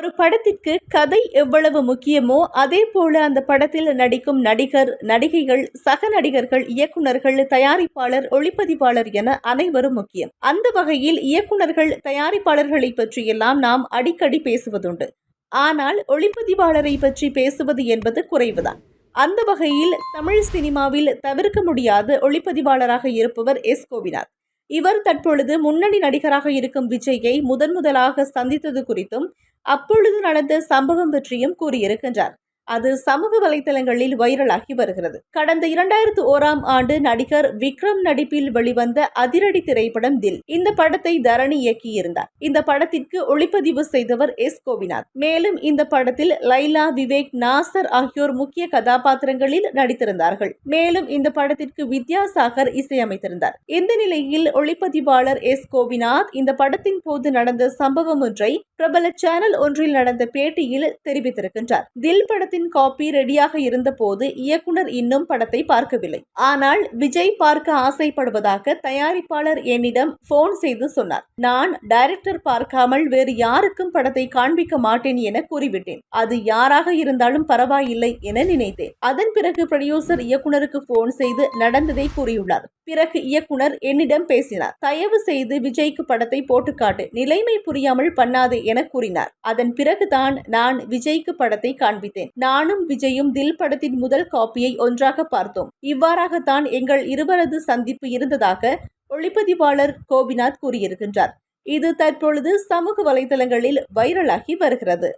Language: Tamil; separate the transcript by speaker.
Speaker 1: ஒரு படத்திற்கு கதை எவ்வளவு முக்கியமோ அதே போல அந்த படத்தில் நடிக்கும் நடிகர் நடிகைகள் சக நடிகர்கள் இயக்குனர்கள் தயாரிப்பாளர் ஒளிப்பதிவாளர் என அனைவரும் முக்கியம். அந்த வகையில் இயக்குனர்கள் தயாரிப்பாளர்களை பற்றியெல்லாம் நாம் அடிக்கடி பேசுவதுண்டு. ஆனால் ஒளிப்பதிவாளரை பற்றி பேசுவது என்பது குறைவுதான். அந்த வகையில் தமிழ் சினிமாவில் தவிர்க்க முடியாத ஒளிப்பதிவாளராக இருப்பவர் எஸ். கோபிநாத். இவர் தற்பொழுது முன்னணி நடிகராக இருக்கும் விஜயை முதன் முதலாக சந்தித்தது குறித்தும் அப்பொழுது நடந்த சம்பவம் பற்றியும் கூறியிருக்கின்றார். அது சமூக வலைதளங்களில் வைரலாகி வருகிறது. கடந்த இரண்டாயிரத்து ஓராம் ஆண்டு நடிகர் விக்ரம் நடிப்பில் வெளிவந்த அதிரடி திரைப்படம் தில். இந்த படத்தை தரணி இயக்கியிருந்தார். இந்த படத்திற்கு ஒளிப்பதிவு செய்தவர் எஸ். கோபிநாத். மேலும் இந்த படத்தில் லைலா விவேக் நாசர் ஆகியோர் முக்கிய கதாபாத்திரங்களில் நடித்திருந்தார்கள். மேலும் இந்த படத்திற்கு வித்யாசாகர் இசையமைத்திருந்தார். இந்த நிலையில் ஒளிப்பதிவாளர் எஸ். கோபிநாத் இந்த படத்தின் போது நடந்த சம்பவம் ஒன்றை பிரபல சேனல் ஒன்றில் நடந்த பேட்டியில் தெரிவித்திருக்கின்றார். தில் படத்தின் காப்பி ரெடியாக இருந்தபோது இயக்குனர் இன்னும் படத்தை பார்க்கவில்லை. ஆனால் விஜய் பார்க்க ஆசைப்படுவதாக தயாரிப்பாளர் என்னிடம் போன் செய்து சொன்னார். நான் டைரக்டர் பார்க்காமல் வேறு யாருக்கும் படத்தை காண்பிக்க மாட்டேன் என கூறிவிட்டேன். அது யாராக இருந்தாலும் பரவாயில்லை என நினைத்தேன். அதன் பிறகு ப்ரொடியூசர் இயக்குனருக்கு போன் செய்து நடந்ததை கூறியுள்ளார். பிறகு இயக்குனர் என்னிடம் பேசினார். தயவு செய்து விஜய்க்கு படத்தை போட்டு காட்டு நிலைமை புரியாமல் பண்ணாதே என கூறினார். அதன் பிறகுதான் நான் விஜய்க்கு படத்தை காண்பித்தேன். நானும் விஜயும் தில் படத்தின் முதல் காப்பியை ஒன்றாக பார்த்தோம். இவ்வாறாகத்தான் எங்கள் இருவரது சந்திப்பு இருந்ததாக ஒளிப்பதிவாளர் கோபிநாத் கூறியிருக்கின்றார். இது தற்பொழுது சமூக வலைதளங்களில் வைரலாகி வருகிறது.